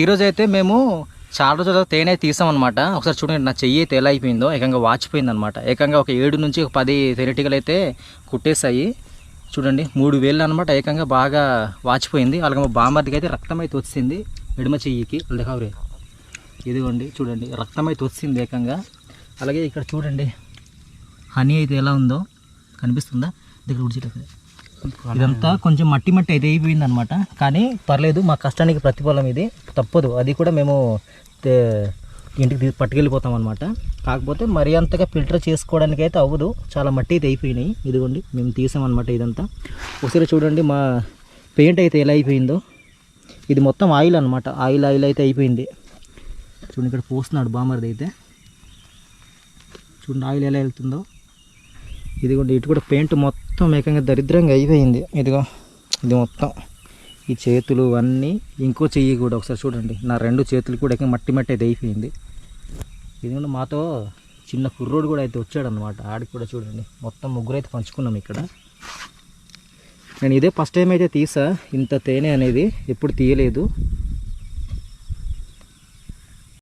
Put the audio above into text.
ఈరోజు అయితే మేము చాలా రోజుల తేనె తీసామన్నమాట ఒకసారి చూడండి నా చెయ్యి అయితే ఎలా అయిపోయిందో ఏకంగా వాచిపోయింది అనమాట ఏకంగా ఒక ఏడు నుంచి ఒక పది తేనెటీగలు అయితే కుట్టేశాయి. చూడండి మూడు వేలు అనమాట ఏకంగా బాగా వాచిపోయింది. అలాగే మా బామ్మర్దికి అయితే రక్తం అయితే వచ్చింది ఎడమ చెయ్యికి లేకవరే ఇదిగోండి చూడండి రక్తం అయితే వచ్చింది ఏకంగా. అలాగే ఇక్కడ చూడండి హనీ అయితే ఎలా ఉందో కనిపిస్తుందా? దగ్గర ఉడిచిట ఇదంతా కొంచెం మట్టి మట్టి అయితే అయిపోయింది అనమాట కానీ పర్లేదు మా కష్టానికి ప్రతిఫలం ఇది. తప్పదు. అది కూడా మేము ఇంటికి పట్టుకెళ్ళిపోతాం అనమాట కాకపోతే మరీ అంతగా ఫిల్టర్ చేసుకోవడానికి అయితే అవ్వదు. చాలా మట్టి అయితే అయిపోయినాయి. ఇదిగోండి మేము తీసామన్నమాట ఇదంతా. ఒకసారి చూడండి మా పెయింట్ అయితే ఎలా అయిపోయిందో. ఇది మొత్తం ఆయిల్ అనమాట. ఆయిల్ ఆయిల్ అయితే అయిపోయింది. చూడండి ఇక్కడ పోస్తున్నాడు బామర్ది అయితే. చూడండి ఆయిల్ ఎలా వెళ్తుందో. ఇదిగోండి ఇటు కూడా పెయింట్ మొత్తం ఏకంగా దరిద్రంగా అయిపోయింది. ఇదిగో ఇది మొత్తం. ఈ చేతులు అన్నీ ఇంకో చెయ్యి కూడా ఒకసారి చూడండి. నా రెండు చేతులు కూడా ఇంకా మట్టి మట్టి అయితే అయిపోయింది. ఎందుకంటే మాతో చిన్న కుర్రోడు కూడా అయితే వచ్చాడనమాట ఆడికి కూడా చూడండి. మొత్తం ముగ్గురు అయితే పంచుకున్నాం ఇక్కడ. నేను ఇదే ఫస్ట్ టైం అయితే తీసా. ఇంత తేనె అనేది ఎప్పుడు తీయలేదు.